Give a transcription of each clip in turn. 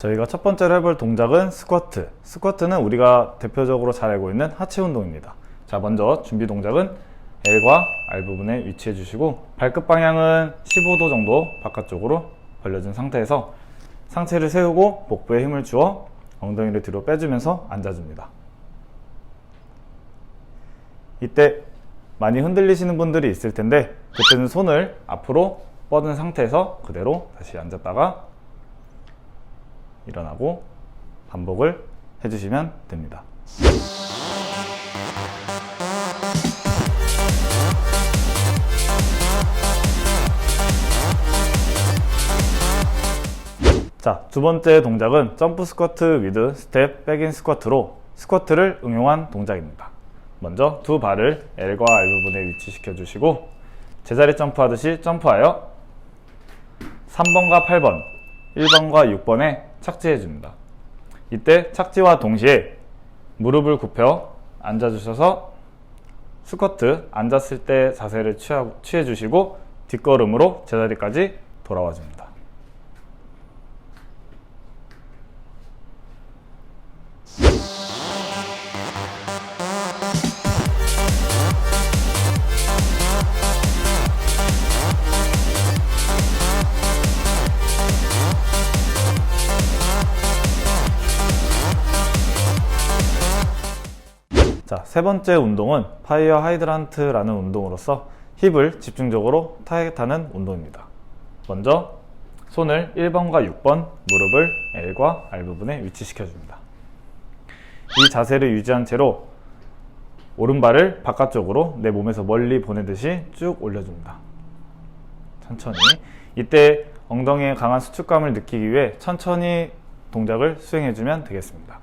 저희가 첫 번째로 해볼 동작은 스쿼트. 스쿼트는 우리가 대표적으로 잘 알고 있는 하체 운동입니다. 자, 먼저 준비 동작은 L과 R 부분에 위치해 주시고 발끝 방향은 15도 정도 바깥쪽으로 벌려준 상태에서 상체를 세우고 복부에 힘을 주어 엉덩이를 뒤로 빼주면서 앉아줍니다. 이때 많이 흔들리시는 분들이 있을 텐데 그때는 손을 앞으로 뻗은 상태에서 그대로 다시 앉았다가 일어나고 반복을 해주시면 됩니다. 자, 두 번째 동작은 점프 스쿼트 위드 스텝 백인 스쿼트로 스쿼트를 응용한 동작입니다. 먼저 두 발을 L과 R 부분에 위치시켜 주시고 제자리 점프하듯이 점프하여 3번과 8번, 1번과 6번에 착지해 줍니다. 이때 착지와 동시에 무릎을 굽혀 앉아 주셔서 스쿼트 앉았을 때 자세를 취해 주시고 뒷걸음으로 제자리까지 돌아와 줍니다. 세 번째 운동은 파이어 하이드란트라는 운동으로서 힙을 집중적으로 타겟하는 운동입니다. 먼저 손을 1번과 6번 무릎을 L과 R 부분에 위치시켜 줍니다. 이 자세를 유지한 채로 오른발을 바깥쪽으로 내 몸에서 멀리 보내듯이 쭉 올려줍니다. 천천히. 이때 엉덩이에 강한 수축감을 느끼기 위해 천천히 동작을 수행해주면 되겠습니다.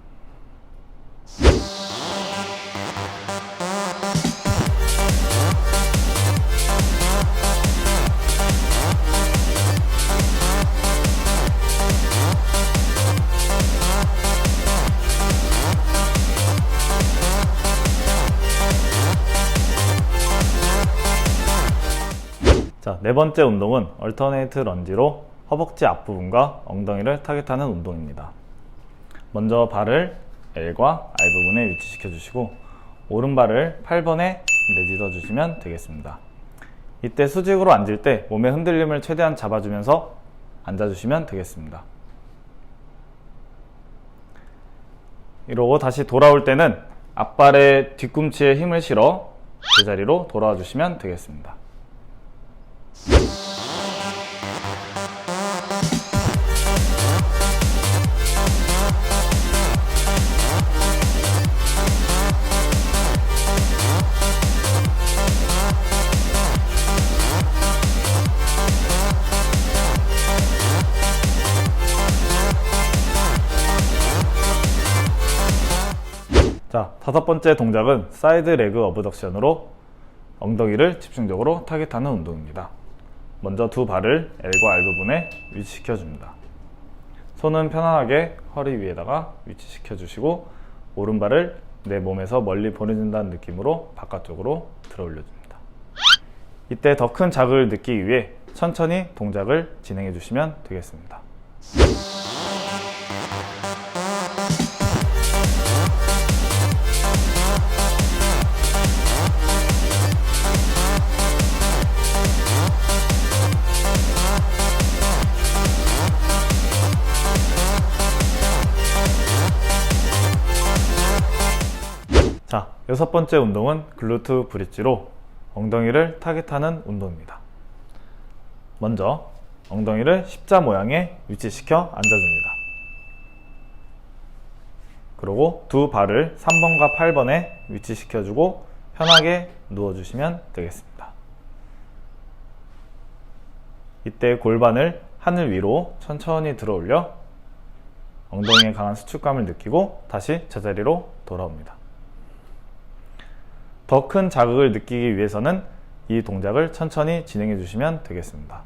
자, 네 번째 운동은 얼터네이트 런지로 허벅지 앞부분과 엉덩이를 타겟하는 운동입니다. 먼저 발을 L과 R 부분에 위치시켜 주시고 오른발을 8번에 내딛어 주시면 되겠습니다. 이때 수직으로 앉을 때 몸의 흔들림을 최대한 잡아주면서 앉아주시면 되겠습니다. 이러고 다시 돌아올 때는 앞발의 뒤꿈치에 힘을 실어 제자리로 돌아와 주시면 되겠습니다. 자, 다섯 번째 동작은 사이드 레그 어브덕션으로 엉덩이를 집중적으로 타겟하는 운동입니다. 먼저 두 발을 L과 R 부분에 위치시켜 줍니다. 손은 편안하게 허리 위에다가 위치시켜 주시고 오른발을 내 몸에서 멀리 보내준다는 느낌으로 바깥쪽으로 들어 올려 줍니다. 이때 더 큰 자극을 느끼기 위해 천천히 동작을 진행해 주시면 되겠습니다. 자, 여섯 번째 운동은 글루트 브릿지로 엉덩이를 타겟하는 운동입니다. 먼저 엉덩이를 십자 모양에 위치시켜 앉아줍니다. 그리고 두 발을 3번과 8번에 위치시켜주고 편하게 누워주시면 되겠습니다. 이때 골반을 하늘 위로 천천히 들어 올려 엉덩이에 강한 수축감을 느끼고 다시 제자리로 돌아옵니다. 더 큰 자극을 느끼기 위해서는 이 동작을 천천히 진행해 주시면 되겠습니다.